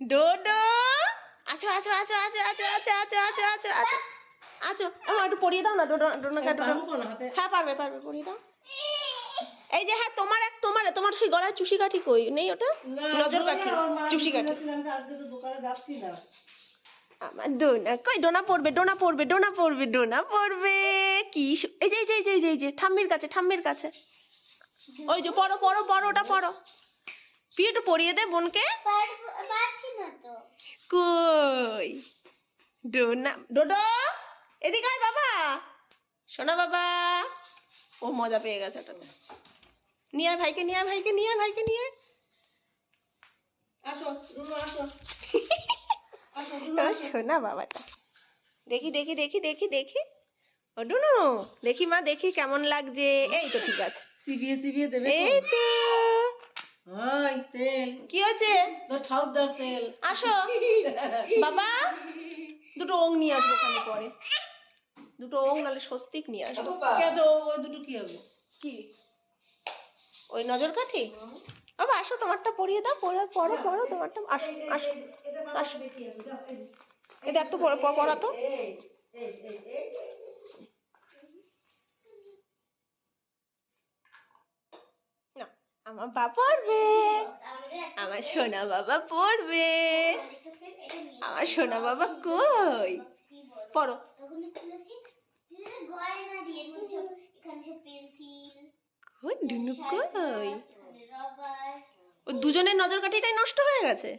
ডোডো আছো আছো আছো আছো আছো আছো আছো আছো আছো আছো আছো আমার একটু পরিয়ে দাও না ডোডো ডোনাকে হ্যাঁ পারবে পারবে পরিয়ে দাও এই যে হ্যাঁ তোমার এক তোমার তোমার সেই গলায় চুষি কাঠি কই নেই ওটা নজর কাঠি চুষি কাঠি আজকে তো দোকানে যাচ্ছি না আমার ডোনা কই ডোনা পড়বে ডোনা পড়বে ডোনা পড়বে ডোনা পড়বে কি এই যে এই যে এই যে, এই যে ঠাম্মির কাছে ঠাম্মির কাছে ওই যে পড়ো পড়ো পড়ো ওটা পড়ো একটু পড়িয়ে দে বোনকে। পার- পারছি না তো কই? ডোনা ডোডো এদিকে আয় বাবা। শোনা বাবা ও মজা পেয়ে গেছে ওটাতে। নিয়ে আয় ভাইকে নিয়ে আয় ভাইকে নিয়ে আয় ভাইকে নিয়ে আসো রুনু আসো। শোনা বাবাটা দেখি দেখি দেখি দেখি দেখি। ও ডুনু দেখি মা দেখি কেমন লাগছে। এই তো ঠিক আছে। সিবিএ সিবিএ দেবে এই তো। ওই তেল। কি হচ্ছে তো ঠাউর তেল। আসো। বাবা। দুটো ওং নিয়ে আসব ওখানে পরে। দুটো ওং নাহলে স্বস্তিক নিয়ে আসব। কে তো ওই দুটো কি হবে? কি? ওই নজর কাঠি বাবা আসো তোমারটা পরিয়ে দাও পড়ো পড়ো পড়ো তোমারটা আসো আসো আসো। এটা পড়া পড়া তো আমার বাবা পড়বে। আমার সোনা বাবা পড়বে। আমার সোনা বাবা কই? পড়ো। কই ও দুজনের নজর কাঠিটাই নষ্ট হয়ে গেছে?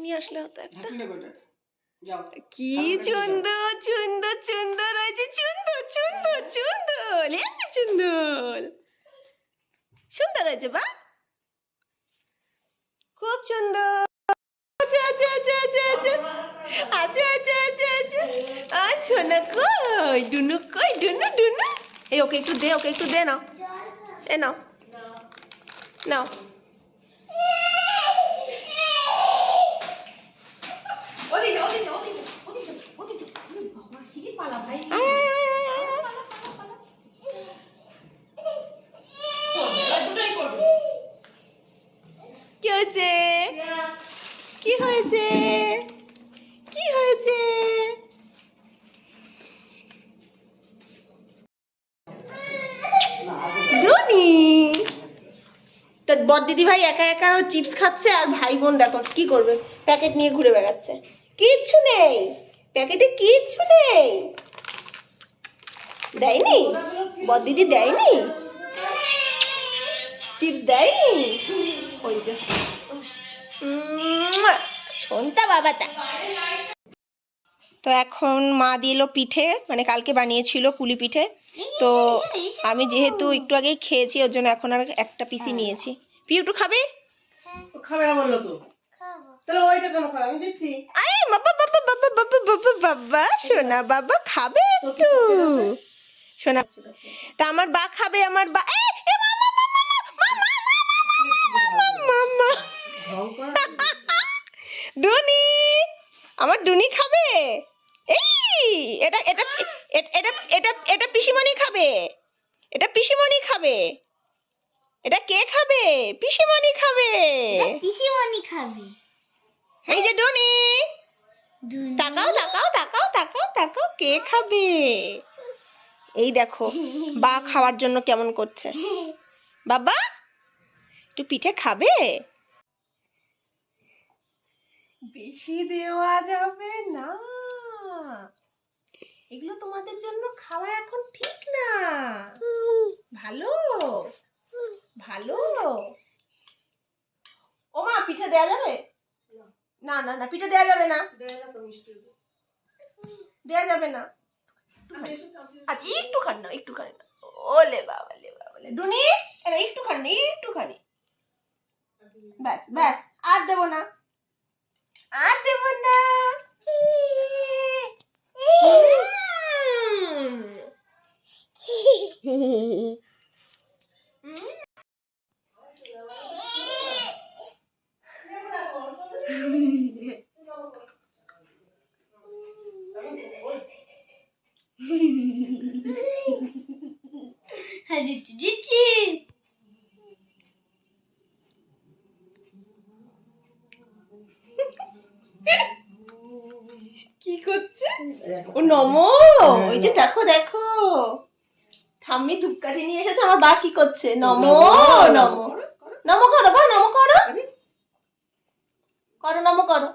নিয়ে আসলে হতো একটা কি চুন্দর চুন্দর চুন্দর হয়েছে চুন্দর চুন্দর চুন্দর চুন্দর সুন্দর হয়েছে বা? খুব সুন্দর। আচ্ছা আচ্ছা আচ্ছা আচ্ছা আচ্ছা আচ্ছা আচ্ছা আচ্ছা আচ্ছা আর সোনা কই ডুনু কই ডুনু ডুনু। এই ওকে একটু দে ওকে একটু দে নাও। এ নাও। নাও। ওদিকে ওদিকে ওদিকে ওদিকে ওদিকে। বাবা শিখে পালা ভাই আয় আয় আয় আয় আয় কি হয়েছে কি হয়েছে? কি হয়েছে? তোর বর দিদি ভাই একা একা চিপস খাচ্ছে আর ভাই বোন দেখো কি করবে? প্যাকেট নিয়ে ঘুরে বেড়াচ্ছে। কিচ্ছু নেই। প্যাকেটে কিচ্ছু নেই। দেয়নি? বর দিদি দেয়নি? চিপস দেয়নি? ওই যে। শোনতা বাবাটা তো এখন মা দিল পিঠে মানে কালকে বানিয়েছিল পুলি পিঠে তো আমি যেহেতু একটু আগেই খেয়েছি ওর জন্য এখন আর একটা পিসি নিয়েছি পিউ একটু খাবে খাবে না বলল তো খাব তাহলে ওইটা কেন খাবে আমি দিচ্ছি আরে বাবা বাবা বাবা বাবা বাবা বাবা সোনা বাবা খাবে একটু সোনা তা আমার বা খাবে আমার বা এ, এ, মা, মা, মা, মা, ডুনি আমার ডুনি খাবে? এই এটা এটা এটা এটা এটা পিসিমণি খাবে। এটা পিসিমণি খাবে। এটা কে খাবে? পিসিমণি খাবে। পিসিমণি খাবে। এই যে ডুনি। তাকাও তাকাও তাকাও তাকাও তাকাও কে খাবে? এই দেখো বা খাওয়ার জন্য কেমন করছে? বাবা একটু পিঠে খাবে? বেশি দেওয়া যাবে? না। এগুলো তোমাদের জন্য খাওয়া এখন ঠিক না। ভালো? ভালো? ও মা পিঠে দেওয়া যাবে? না না না পিঠে দেওয়া যাবে না। দেয় দেওয়া যাবে না আচ্ছা একটু খান না। একটু খান না ওলে বাবা লে বাবা লে ডুনি একটু খান না একটু খানি ব্যাস ব্যাস আর দেবো না। Hadi bunu. Hadi. কি করছে? ও নমো! ওই যে দেখো দেখো। ঠাম্মি ধূপকাঠি নিয়ে এসেছে আমার বা কি করছে? নমো নমো নমো করো বা নমো করো। করো নমো করো।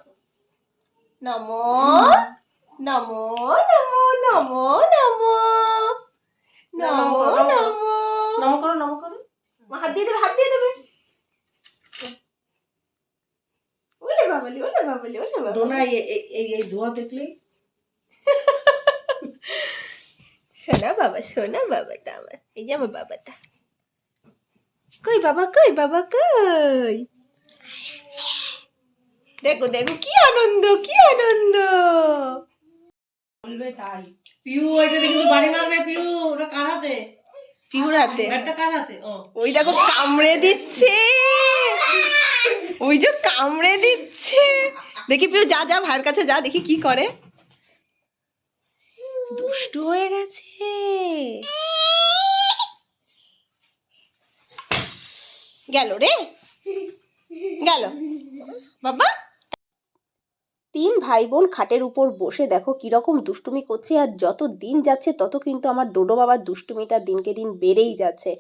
নমো নমো নমো নমো নমো। নমো নমো। নম করো নম করো। হাত দিয়ে দেবে হাত দিয়ে দেবে ওলে বাবালি ওলে ওলে এই- এই- ধোয়া দেখলেই। বাবা শোনা বাবা তা আমার এই যে আমার বাবাটা কই বাবা কই বাবা কই? দেখো দেখো কি আনন্দ কি আনন্দ। বলবে তাই। পিউ ওইটা কিন্তু বাড়ি মারবে পিউ ওটা কার হাতে? পিহুর হাতে? ব্যাটটা কার ও। ওই দেখো কামড়ে দিচ্ছে। ওই যে কামড়ে দিচ্ছে। দেখি পিউ যা যা, ভাইয়ের কাছে যা, দেখি কি করে। দুষ্ট হয়ে গেছে। গেল রে? গেল। বাবা? তিন ভাই বোন খাটের উপর বসে দেখো কীরকম দুষ্টুমি করছে আর যত দিন যাচ্ছে তত কিন্তু আমার ডোডো বাবার দুষ্টুমিটা দিনকে দিন বেড়েই যাচ্ছে।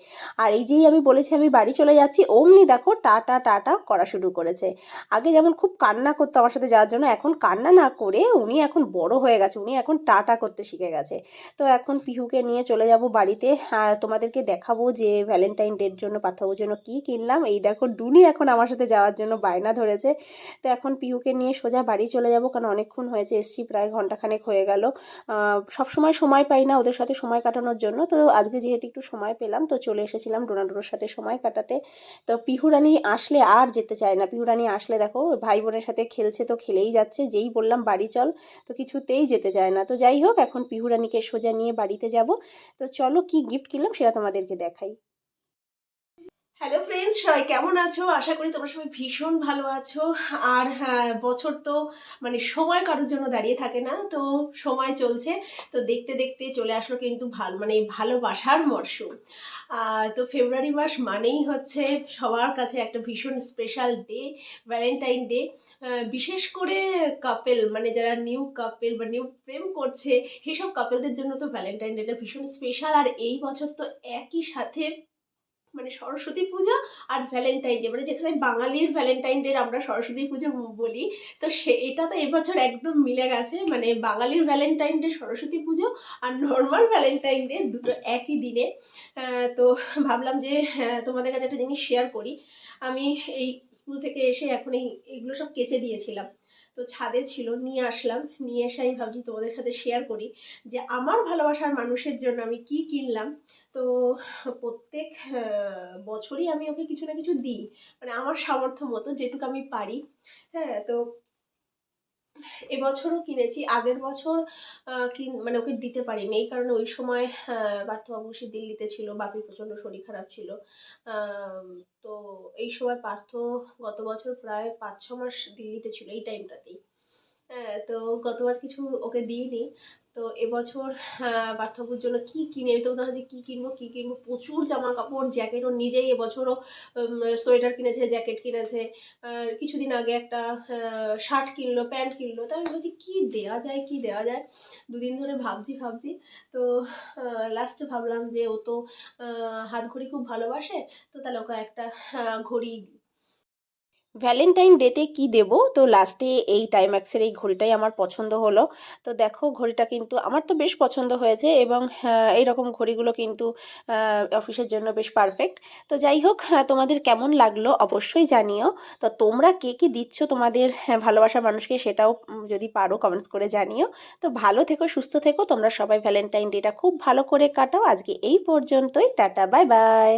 আর এই যেই আমি বলেছি আমি বাড়ি চলে যাচ্ছি, অমনি দেখো টাটা টাটা করা শুরু করেছে। আগে যেমন খুব কান্না করতো আমার সাথে যাওয়ার জন্য, এখন কান্না না করে উনি এখন বড় হয়ে গেছে, উনি এখন টাটা করতে শিখে গেছে। তো এখন পিহুকে নিয়ে চলে যাব বাড়িতে, আর তোমাদেরকে দেখাবো যে ভ্যালেন্টাইন ডের জন্য পাঠাবোর জন্য কি কিনলাম। এই দেখো, ডুনি এখন আমার সাথে যাওয়ার জন্য বায়না ধরেছে। তো এখন পিহুকে নিয়ে সোজা বাড়ি চলে যাব কারণ অনেকক্ষণ হয়েছে, এসছি, প্রায় ঘন্টাখানেক হয়ে গেল। সব সময় সময় পাই না ওদের সাথে সময় কাটানোর জন্য। তো আজকে যেহেতু একটু সময় পেলাম, তো চলে এসেছিলাম ডোনাডোর সাথে সময় কাটাতে। তো পিহুরানি আসলে আর যেতে চায় না। পিহুরানি আসলে দেখো, ভাই বোনের সাথে খেলছে তো খেলেই যাচ্ছে, যেই বললাম বাড়ি চল, তো কিছুতেই যেতে চায় না। তো যাই হোক, এখন পিহুরানিকে সোজা নিয়ে বাড়িতে যাব। তো চলো কি গিফট কিনলাম সেটা তোমাদেরকে দেখাই। হ্যালো ফ্রেন্ডস সবাই কেমন আছো? আশা করি তোমরা সবাই ভীষণ ভালো আছো। আর হ্যাঁ, বছর তো মানে সময় কারোর জন্য দাঁড়িয়ে থাকে না তো সময় চলছে। তো দেখতে দেখতে চলে আসলো কিন্তু ভালো মানে ভালোবাসার মরশুম। তো ফেব্রুয়ারি মাস মানেই হচ্ছে সবার কাছে একটা ভীষণ স্পেশাল ডে ভ্যালেন্টাইন ডে বিশেষ করে কাপেল মানে যারা নিউ কাপেল বা নিউ প্রেম করছে সেসব কাপেলদের জন্য তো ভ্যালেন্টাইন ডেটা ভীষণ স্পেশাল আর এই বছর তো একই সাথে মানে সরস্বতী পূজা আর ভ্যালেন্টাইন ডে মানে যেখানে বাঙালির ভ্যালেন্টাইন ডে আমরা সরস্বতী পুজো বলি তো সে এটা তো এবছর একদম মিলে গেছে। মানে বাঙালির ভ্যালেন্টাইন ডে সরস্বতী পুজো আর নর্মাল ভ্যালেন্টাইন ডে দুটো একই দিনে। তো ভাবলাম যে হ্যাঁ, তোমাদের কাছে একটা জিনিস শেয়ার করি। আমি এই স্কুল থেকে এসে এখন এই এইগুলো সব কেচে দিয়েছিলাম। তো ছাদে ছিল, নিয়ে আসলাম। নিয়ে এসে আমি ভাবছি তোমাদের সাথে শেয়ার করি যে আমার ভালোবাসার মানুষের জন্য আমি কি কিনলাম। তো প্রত্যেক বছরই আমি ওকে কিছু না কিছু দিই। মানে আমার সামর্থ্য মতো যেটুকু আমি পারি। হ্যাঁ তো এবছরও কিনেছি, আগের বছর কিন- মানে ওকে দিতে পারিনি। এই কারণে ওই সময় পার্থবাবু সে দিল্লিতে ছিল, বাপির প্রচণ্ড শরীর খারাপ ছিল। তো এই সময় পার্থ গত বছর প্রায় পাঁচ ছ মাস দিল্লিতে ছিল, এই টাইমটাতেই তো গতবার কিছু ওকে দিইনি। তো এবছর আহ, পার্থবাবুর জন্য কি কিনে? আমি তো ভাবছি কি কিনবো কি কিনবো? প্রচুর জামা কাপড় জ্যাকেট ও নিজেই এবছরও সোয়েটার কিনেছে জ্যাকেট কিনেছে। কিছুদিন আগে একটা শার্ট কিনলো প্যান্ট কিনলো। তাই আমি ভাবছি কি দেওয়া যায় কি দেওয়া যায়? দুদিন ধরে ভাবছি ভাবছি। তো লাস্টে ভাবলাম যে ও তো হাত ঘড়ি খুব ভালোবাসে তো তাহলে ওকে একটা ঘড়ি দিই ভ্যালেন্টাইন ডেতে কি দেব? তো লাস্টে এই টাইম্যাক্সের এই ঘড়িটাই আমার পছন্দ হলো। তো দেখো ঘড়িটা কিন্তু আমার তো বেশ পছন্দ হয়েছে এবং এই রকম ঘড়িগুলো কিন্তু অফিসের জন্য বেশ পারফেক্ট তো যাই হোক হ্যাঁ, তোমাদের কেমন লাগল অবশ্যই জানিও। তো তোমরা কে কি দিচ্ছ তোমাদের হ্যাঁ, ভালোবাসার মানুষকে সেটাও যদি পারো কমেন্টস করে জানিও। তো ভালো থেকো সুস্থ থেকো। তোমরা সবাই ভ্যালেন্টাইন ডেটা খুব ভালো করে কাটাও। আজকে এই পর্যন্তই। Tata bye bye